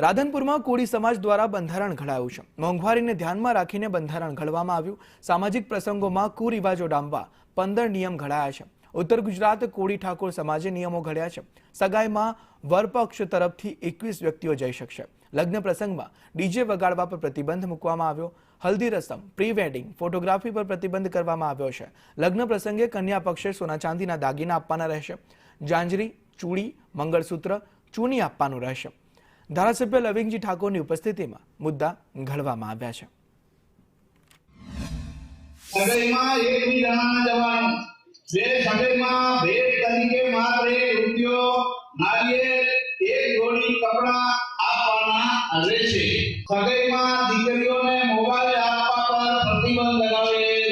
રાધનપુરમાં કોળી સમાજ દ્વારા બંધારણ ઘડાયું છે. મોંઘવારીને ધ્યાનમાં રાખીને બંધારણ ઘડવામાં આવ્યું. સામાજિક પ્રસંગોમાં કુરિવાજો ડામવા પંદર નિયમ ઘડાયા છે. ઉત્તર ગુજરાત કોળી ઠાકોર સમાજે નિયમો ઘડ્યા છે. સગાઈમાં વરપક્ષ તરફથી એકવીસ વ્યક્તિઓ જઈ શકશે. લગ્ન પ્રસંગમાં ડીજે વગાડવા પર પ્રતિબંધ મૂકવામાં આવ્યો. હલ્દી રસમ પ્રી વેડિંગ ફોટોગ્રાફી પર પ્રતિબંધ કરવામાં આવ્યો છે. લગ્ન પ્રસંગે કન્યા પક્ષે સોના ચાંદીના દાગીના આપવાના રહેશે. જાંજરી ચૂડી, મંગળસૂત્ર ચૂની આપવાનું રહેશે. ધારાસભ્ય લવિંગજી ઠાકોરની ઉપસ્થિતિમાં મુદ્દા ઘડવામાં આવ્યા છે. સગાઈમાં એકબીજાના જવાનું. બે સગાઈમાં ભેટ તરીકે માત્ર એક રૂપિયો નાળિયેર એક જોડી કપડાં આપવાના રહેશે સગાઈમાં દીકરીઓને મોબાઈલ આપવા પર પ્રતિબંધ લગાવેલ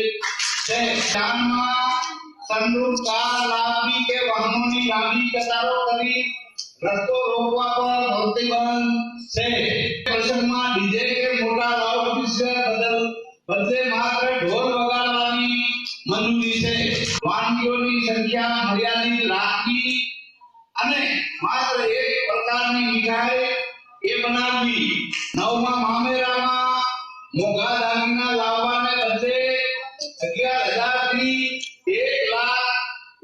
છે. દાનમાં સંદૂક કાર લાંબી કે વાહનોની લાંબી કતારો કરી રસ્તો રોકવા પર પ્રતિબંધ છે. પ્રસંગમાં ડીજે કે મોટા લાઉડ સ્પીકર બદલ બદલે માત્ર ઢોલ વગાડવાની મંજૂરી છે. વાનગીઓની સંખ્યા મર્યાદિત રાખી અને માત્ર એક પ્રકારની મીઠાઈ એ બનાવવી. નવમા મામેરામાં મોંઘા દાગીના લાવવાને બદલે અગિયાર હજારથી એક લાખ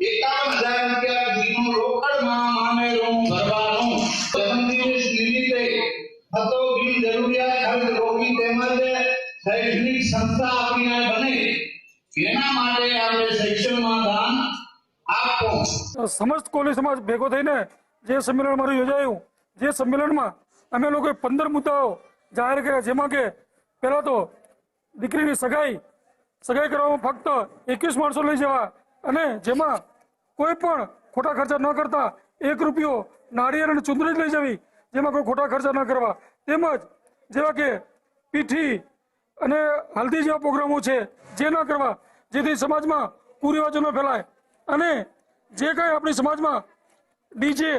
એકાવન હજાર રૂપિયા સમસ્ત કોલી સમાજ ભેગો થઈને જે સંમેલન મારું યોજાયું, જે સંમેલનમાં અમે લોકોએ પંદર મુદ્દાઓ જાહેર કર્યા, જેમાં કે પહેલા તો દીકરીની સગાઈ સગાઈ કરવામાં ફક્ત એકવીસ માણસો લઈ જવા અને જેમાં કોઈ પણ ખોટા ખર્ચા ન કરતા એક રૂપિયો નાળિયેર અને ચુંદડી લઈ જવી, જેમાં કોઈ ખોટા ખર્ચા ન કરવા. તેમજ જેવા કે પીઠી અને હલ્દી જેવા પ્રોગ્રામો છે, જે ન કરવા, જેથી સમાજમાં કુરિવાજો ન ફેલાય. અને જે કંઈ આપણી સમાજમાં ડીજે,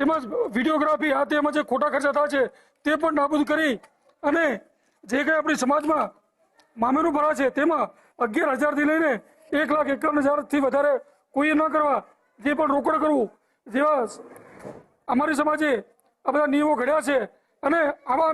તેમજ વિડીયોગ્રાફી, આ તેમાં જે ખોટા ખર્ચા થાય છે, તે પણ નાબૂદ કરી અને જે કંઈ આપણી સમાજમાં મામેરું ભરા છે, તેમાં અગિયાર હજારથી લઈને એક લાખ એકાવન હજારથી વધારે કોઈએ ન કરવા, જે પણ રોકડ કરવું જેવા અમારી સમાજે આ બધા નિયમો ઘડ્યા છે અને આવા અમે